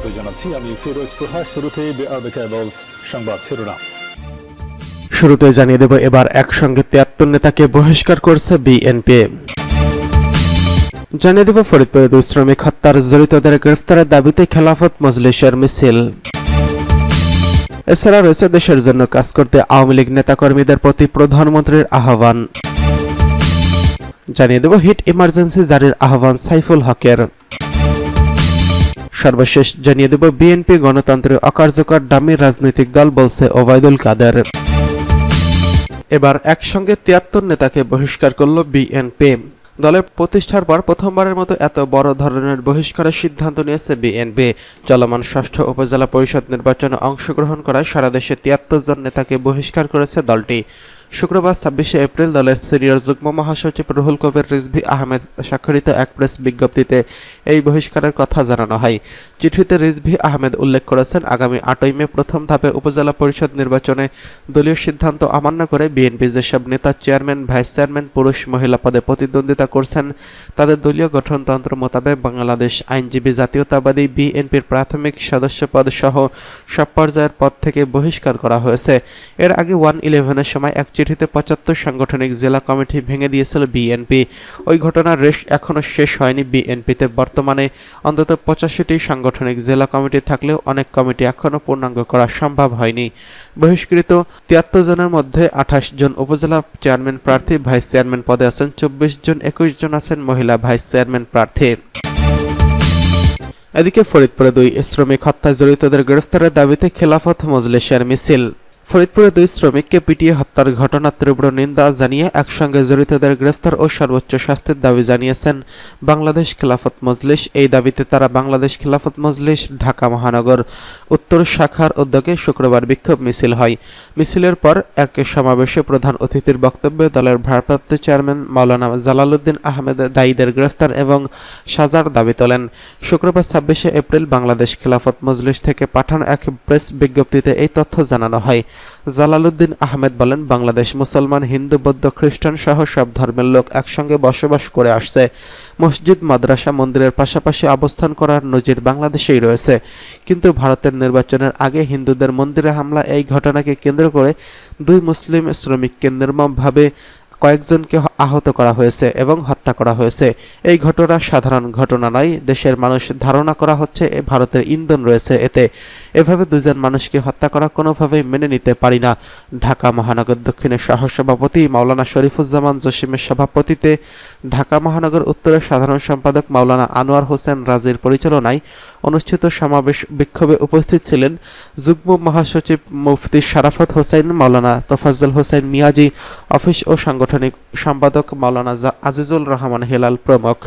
স্বাগত জানাচ্ছি। আমি ফিরোজ তোহা। শুরুতে সংবাদ শিরোনাম। শুরুতে জানিয়ে দেব এবার একসঙ্গে তিয়াত্তর নেতাকে বহিষ্কার করছে বিএনপি। জানিয়ে দেব ফরিদপুরে দুই শ্রমিক হত্যার জড়িতদের গ্রেফতারের দাবিতে খেলাফত মজলিসের মিছিল। এছাড়া রয়েছে দেশের জন্য কাজ করতে আওয়ামী লীগ নেতাকর্মীদের প্রতি প্রধানমন্ত্রীর আহ্বান। জানিয়ে দেব হিট ইমার্জেন্সি জারির আহ্বান সাইফুল হকের। সর্বশেষ জানিয়ে দেব বিএনপি গণতন্ত্রে অকার্যকর দামি রাজনৈতিক দল বলছে ওবায়দুল কাদের। এবার একসঙ্গে তিয়াত্তর নেতাকে বহিষ্কার করল বিএনপি দলের প্রতিষ্ঠার পর প্রথমবারের মতো এত বড় ধরনের বহিষ্কারের সিদ্ধান্ত নিয়েছে বিএনপি চলমান ষষ্ঠ উপজেলা পরিষদ নির্বাচনে অংশগ্রহণ করায় সারা দেশে তিয়াত্তর জন নেতাকে বহিষ্কার করেছে দলটি। শুক্রবার ছাব্বিশে এপ্রিল দলের সিনিয়র যুগ্ম মহাসচিব রুহুল কবির রিজভি আহমেদ স্বাক্ষরিত এক প্রেস বিজ্ঞপ্তিতে এই বহিষ্কারের কথা জানানো হয়। চিঠিতে রিজভি আহমেদ উল্লেখ করেছেন, আগামী আটই মে প্রথম ধাপে উপজেলা পরিষদ নির্বাচনে দলীয় সিদ্ধান্ত অমান্য করে বিএনপি যেসব নেতা চেয়ারম্যান, ভাইস চেয়ারম্যান, পুরুষ, মহিলা পদে প্রতিদ্বন্দ্বিতা করছেন, তাদের দলীয় গঠনতন্ত্র মোতাবেক বাংলাদেশ আইনজীবী জাতীয়তাবাদী বিএনপির প্রাথমিক সদস্য পদ সহ সব পর্যায়ের পদ থেকে বহিষ্কার করা হয়েছে। এর আগে ওয়ান ইলেভেনের সময় এক চিঠিতে পঁচাত্তর সাংগঠনিক জেলা কমিটি ভেঙে দিয়েছিল বিএনপি। ওই ঘটনার রেশ এখনও শেষ হয়নি বিএনপিতে। বর্তমানে অন্তত পঁচাশিটি সাংগঠনিক জেলা কমিটি থাকলেও অনেক কমিটি এখনও পূর্ণাঙ্গ করা সম্ভব হয়নি। বহিষ্কৃত তিয়াত্তর জনের মধ্যে আঠাশ জন উপজেলা চেয়ারম্যান প্রার্থী, ভাইস চেয়ারম্যান পদে আছেন, চব্বিশ জন, একুশ জন আছেন মহিলা ভাইস চেয়ারম্যান প্রার্থী। এদিকে ফরিদপুরে দুই শ্রমিক হত্যায় জড়িতদের গ্রেফতারের দাবিতে খেলাফত মজলিসের মিছিল। ফরিদপুরে দুই শ্রমিককে পিটিয়ে হত্যার ঘটনার তীব্র নিন্দা জানিয়ে একসঙ্গে জড়িতদের গ্রেফতার ও সর্বোচ্চ শাস্তির দাবি জানিয়েছেন বাংলাদেশ খেলাফত মজলিস। এই দাবিতে তারা বাংলাদেশ খেলাফত মজলিস, ঢাকা মহানগর উত্তর শাখার উদ্যোগে শুক্রবার বিক্ষোভ মিছিল হয়। মিছিলের পর এক সমাবেশে প্রধান অতিথির বক্তব্যে দলের ভারপ্রাপ্ত চেয়ারম্যান মাওলানা জালালউদ্দিন আহমেদ দায়ীদের গ্রেফতার এবং সাজার দাবি তোলেন। শুক্রবার ছাব্বিশে এপ্রিল বাংলাদেশ খেলাফত মজলিস থেকে পাঠানো এক প্রেস বিজ্ঞপ্তিতে এই তথ্য জানানো হয়। জালালউদ্দিন আহমেদ বলেন, বাংলাদেশ মুসলমান, হিন্দু, বৌদ্ধ, খ্রিস্টান সহ সব ধর্মের লোক একসঙ্গে বসবাস করে আসছে। মসজিদ, মাদ্রাসা, মন্দিরের পাশাপাশি অবস্থান করার নজির বাংলাদেশেই রয়েছে। কিন্তু ভারতের নির্বাচনের আগে হিন্দুদের মন্দিরে হামলা, এই ঘটনাকে কেন্দ্র করে দুই মুসলিম শ্রমিককে নির্মমভাবে কয়েকজনকে আহত করা হয়েছে এবং হত্যা করা হয়েছে। এই ঘটনা সাধারণ ঘটনা নয়, দেশের মানুষ ধারণা করা হচ্ছে ভারতের ইন্ধন রয়েছে এতে। এভাবে দুজন মানুষকে হত্যা করা কোনোভাবেই মেনে নিতে পারি না। ঢাকা মহানগর দক্ষিণের সহসভাপতি মাওলানা শরীফুজ্জামান জসিমের সভাপতিতে ঢাকা মহানগর উত্তরের সাধারণ সম্পাদক মাওলানা আনোয়ার হোসেন রাজির পরিচালনায় অনুষ্ঠিত সমাবেশ বিক্ষোভে উপস্থিত ছিলেন যুগ্ম মহাসচিব মুফতি শারাফত হোসেন, মাওলানা তোফাজ্জল হোসেন মিয়াজি, অফিস ও সাংগঠনিক সম্পাদক মাওলানা আজিজুল রহমান হেলাল প্রমুখ।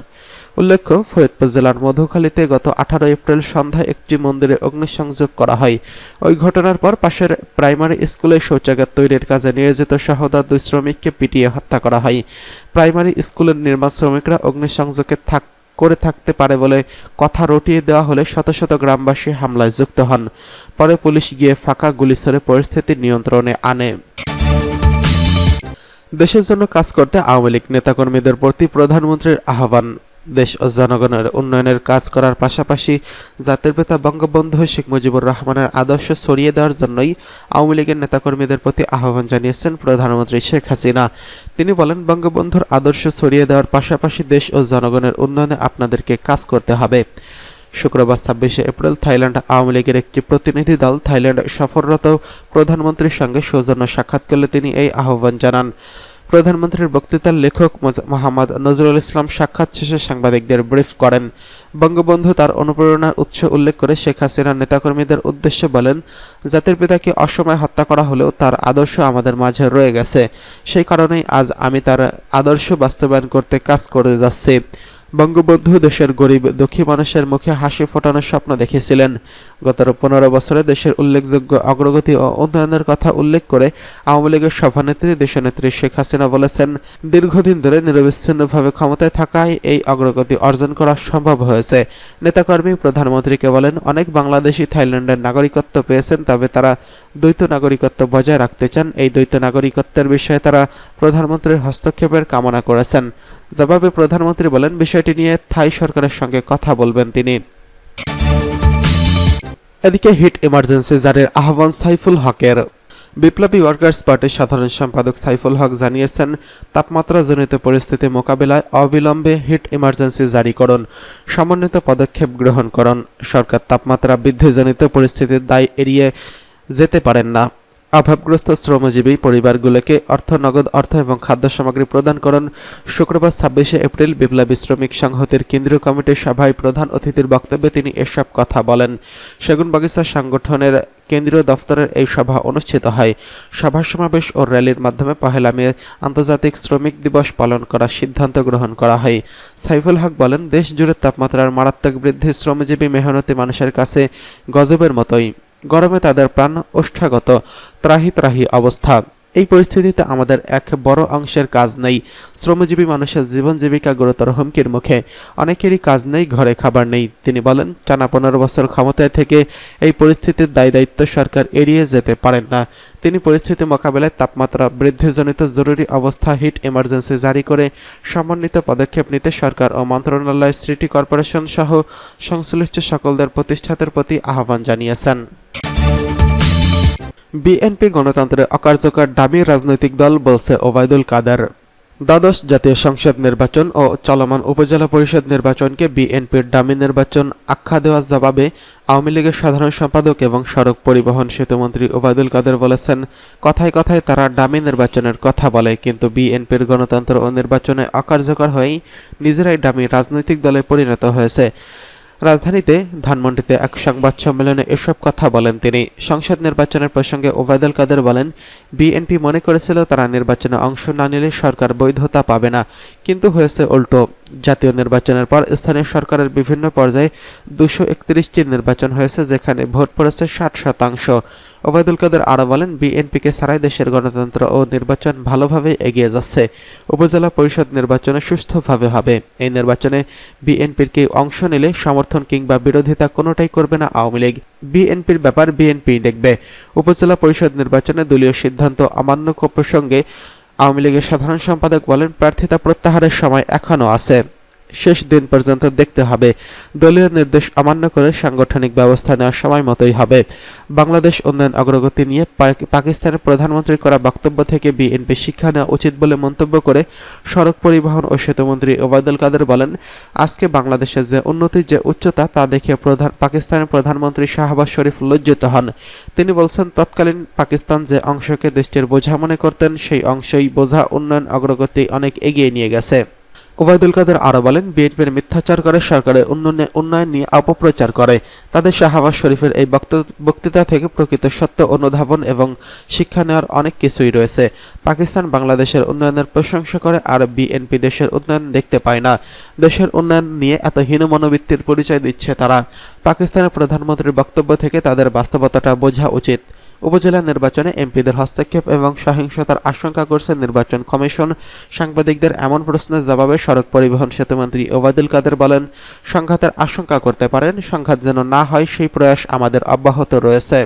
উল্লেখ্য, ফরিদপুর জেলার মধুখালীতে গত আঠারো এপ্রিল সন্ধ্যায় একটি মন্দিরে অগ্নিসংযোগ করা হয়। ওই ঘটনার পর পাশের প্রাইমারি স্কুলে শৌচাগার তৈরির কাজে নিয়োজিত সহোদর দুই শ্রমিককে পিটিয়ে হত্যা করা হয়। প্রাইমারি স্কুলের নির্মাণ শ্রমিকরা অগ্নিসংযোগে থাক করে থাকতে পারে বলে কথা রটিয়ে দেওয়া হলে শত শত গ্রামবাসী হামলায় যুক্ত হন। পরে পুলিশ গিয়ে ফাঁকা গুলি পরিস্থিতি নিয়ন্ত্রণে আনে। দেশের জন্য কাজ করতে আওয়ামী লীগ নেতাকর্মীদের প্রতি প্রধানমন্ত্রীর আহ্বান। দেশ ও জনগণের উন্নয়নের কাজ করার পাশাপাশি জাতির পিতা বঙ্গবন্ধু শেখ মুজিবুর রহমানের আদর্শ ছড়িয়ে দেওয়ার জন্যই আওয়ামী লীগের নেতাকর্মীদের প্রতি আহ্বান জানিয়েছেন প্রধানমন্ত্রী শেখ হাসিনা। তিনি বলেন, বঙ্গবন্ধুর আদর্শ ছড়িয়ে দেওয়ার পাশাপাশি দেশ ও জনগণের উন্নয়নে আপনাদেরকে কাজ করতে হবে। শুক্রবার ছাব্বিশে এপ্রিল থাইল্যান্ড আওয়ামী লীগের একটি প্রতিনিধি দল থাইল্যান্ড সফররত প্রধানমন্ত্রীর সঙ্গে সৌজন্য সাক্ষাৎ করলে তিনি এই আহ্বান জানান। প্রধানমন্ত্রীর বক্তৃতার লেখক মোহাম্মদ নজরুল ইসলাম সাক্ষাৎ শেষে সাংবাদিকদের ব্রিফ করেন। বঙ্গবন্ধু তার অনুপ্রেরণার উৎস উল্লেখ করে শেখ হাসিনার নেতাকর্মীদের উদ্দেশ্যে বলেন, জাতির পিতাকে অসময়ে হত্যা করা হলেও তার আদর্শ আমাদের মাঝে রয়ে গেছে। সেই কারণেই আজ আমি তার আদর্শ বাস্তবায়ন করতে কাজ করে যাচ্ছি। বঙ্গবন্ধু দেশের গরিব, দুঃখী মানুষের মুখে হাসি ফোটানোর স্বপ্ন দেখেছিলেন। গত পনেরো বছরে দেশের উল্লেখযোগ্য অগ্রগতি ও উন্নয়নের কথা উল্লেখ করে আওয়ামী লীগের সভানেত্রী, দেশনেত্রী শেখ হাসিনা বলেছেন, দীর্ঘদিন ধরে নিরবিচ্ছিন্নভাবে ক্ষমতায় থাকায় এই অগ্রগতি অর্জন করা সম্ভব হয়েছে। নেতাকর্মী প্রধানমন্ত্রীকে বলেন, অনেক বাংলাদেশি থাইল্যান্ডের নাগরিকত্ব পেয়েছেন, তবে তারা দ্বৈত নাগরিকত্ব বজায় রাখতে চান। এই দ্বৈত নাগরিকত্বের বিষয়ে তারা প্রধানমন্ত্রীর হস্তক্ষেপের কামনা করেছেন। জবাবে প্রধানমন্ত্রী বলেন, বিষয়টি নিয়ে থাই সরকারের সঙ্গে কথা বলবেন তিনি। এদিকে হিট ইমার্জেন্সি জারির আহ্বান সাইফুল হকের। বিপ্লবী ওয়ার্কার্স পার্টির সাধারণ সম্পাদক সাইফুল হক জানিয়েছেন তাপমাত্রাজনিত পরিস্থিতি মোকাবেলায় অবিলম্বে হিট ইমার্জেন্সি জারি করুন, সমন্বিত পদক্ষেপ গ্রহণ করুন। সরকার তাপমাত্রা বৃদ্ধিজনিত পরিস্থিতির দায় এড়িয়ে যেতে পারেন না। অভাবগ্রস্ত শ্রমজীবী পরিবারগুলোকে অর্থ, নগদ অর্থ এবং খাদ্য সামগ্রী প্রদান করুন। শুক্রবার ছাব্বিশে এপ্রিল বিপ্লবী শ্রমিক সংহতির কেন্দ্রীয় কমিটির সভায় প্রধান অতিথির বক্তব্যে তিনি এসব কথা বলেন। সেগুনবাগিচা সংগঠনের কেন্দ্রীয় দফতরের এই সভা অনুষ্ঠিত হয়। সভা সমাবেশ ও র্যালির মাধ্যমে পহেলা মে আন্তর্জাতিক শ্রমিক দিবস পালন করার সিদ্ধান্ত গ্রহণ করা হয়। সাইফুল হক বলেন দেশ জুড়ে তাপমাত্রার মারাত্মক বৃদ্ধি শ্রমজীবী মেহনতি মানুষের কাছে গজবের মতোই। গরমে তাদের প্রাণ ওষ্ঠাগত। ত্রাহি ত্রাহি অবস্থা। এই পরিস্থিতিতে আমাদের এক বড় অংশের কাজ নেই। শ্রমজীবী মানুষের জীবন জীবিকা গুরুতর হুমকির মুখে। অনেকেরই কাজ নেই, ঘরে খাবার নেই। তিনি বলেন, টানা পনেরো বছর ক্ষমতায় থেকে এই পরিস্থিতির দায় দায়িত্ব সরকার এড়িয়ে যেতে পারেন না। তিনি পরিস্থিতি মোকাবেলায় তাপমাত্রা বৃদ্ধিজনিত জরুরি অবস্থা, হিট এমার্জেন্সি জারি করে সমন্বিত পদক্ষেপ নিতে সরকার ও মন্ত্রণালয়, সিটি কর্পোরেশন সহ সংশ্লিষ্ট সকলদের প্রতিষ্ঠাতের প্রতি আহ্বান জানিয়েছেন। বিএনপি গণতন্ত্রের অকার্যকর দাবি রাজনৈতিক দল বলছে ওবায়দুল কাদের। দ্বাদশ জাতীয় সংসদ নির্বাচন ও চলমান উপজেলা পরিষদ নির্বাচনকে বিএনপির ডামি নির্বাচন আখ্যা দেওয়ার জবাবে আওয়ামী লীগের সাধারণ সম্পাদক এবং সড়ক পরিবহন সেতুমন্ত্রী ওবায়দুল কাদের বলেছেন, কথায় কথায় তারা ডামি নির্বাচনের কথা বলে, কিন্তু বিএনপির গণতন্ত্র ও নির্বাচনে অকার্যকর হয়েই নিজেরাই ডামি রাজনৈতিক দলে পরিণত হয়েছে। রাজধানীতে ধানমন্ডিতে এক সংবাদ সম্মেলনে এসব কথা বলেন তিনি। সংসদ নির্বাচনের প্রসঙ্গে ওবায়দুল কাদের বলেন, বিএনপি মনে করেছিল তারা নির্বাচনে অংশ না নিলে সরকার বৈধতা পাবে না, কিন্তু হয়েছে উল্টো। জাতীয় নির্বাচনের পর স্থানীয় সরকারের বিভিন্ন পর্যায়ে দুশো একত্রিশটি নির্বাচন হয়েছে, যেখানে ভোট পড়েছে ষাট শতাংশ। ওবায়দুল কাদের আরও বলেন, বিএনপিকে সারাই দেশের গণতন্ত্র ও নির্বাচন ভালোভাবে এগিয়ে যাচ্ছে। উপজেলা পরিষদ নির্বাচনে সুস্থভাবে হবে। এই নির্বাচনে বিএনপির কেউ অংশ নিলে সমর্থন কিংবা বিরোধিতা কোনোটাই করবে না আওয়ামী লীগ। বিএনপির ব্যাপার বিএনপি দেখবে। উপজেলা পরিষদ নির্বাচনে দলীয় সিদ্ধান্ত অমান্য প্রসঙ্গে আওয়ামী লীগের সাধারণ সম্পাদক বলেন প্রার্থিতা প্রত্যাহারের সময় এখনও আছে। শেষ দিন পর্যন্ত দেখতে হবে। দলীয় নির্দেশ অমান্য করে সাংগঠনিক ব্যবস্থা নেওয়ার সময় মতোই হবে। বাংলাদেশ উন্নয়ন অগ্রগতি নিয়ে পাকিস্তানের প্রধানমন্ত্রী করা বক্তব্য থেকে বিএনপি শিক্ষা নেওয়া উচিত বলে মন্তব্য করে সড়ক পরিবহন ও সেতুমন্ত্রী ওবায়দুল কাদের বলেন, আজকে বাংলাদেশের যে উন্নতির যে উচ্চতা তা দেখে প্রধান, পাকিস্তানের প্রধানমন্ত্রী শাহবাজ শরীফ লজ্জিত হন। তিনি বলছেন, তৎকালীন পাকিস্তান যে অংশকে দেশটির বোঝা মনে করতেন, সেই অংশই বোঝা উন্নয়ন অগ্রগতি অনেক এগিয়ে নিয়ে গেছে। ওবায়দুল কাদের আরও বলেন, বিএনপির মিথ্যাচার করে সরকারের উন্নয়নে নিয়ে অপপ্রচার করে। তাদের শাহবাজ শরীফের এই বক্ত- বক্তৃতা থেকে প্রকৃত সত্য, অনুধাবন এবং শিক্ষা নেওয়ার অনেক কিছুই রয়েছে। পাকিস্তান বাংলাদেশের উন্নয়নের প্রশংসা করে আর বিএনপি দেশের উন্নয়ন দেখতে পায় না। দেশের উন্নয়ন নিয়ে এত হীন মনোবৃত্তির পরিচয় দিচ্ছে তারা। পাকিস্তানের প্রধানমন্ত্রীর বক্তব্য থেকে তাদের বাস্তবতাটা বোঝা উচিত। উপজেলা নির্বাচনে এমপিদের হস্তক্ষেপ এবং সহিংসতার আশঙ্কা করছে নির্বাচন কমিশন। সাংবাদিকদের এমন প্রশ্নের জবাবে সড়ক পরিবহন সেতুমন্ত্রী ওবায়দুল কাদের বলেন, সংঘাতের আশঙ্কা করতে পারেন, সংঘাত যেন না হয় সেই প্রয়াস আমাদের অব্যাহত রয়েছে।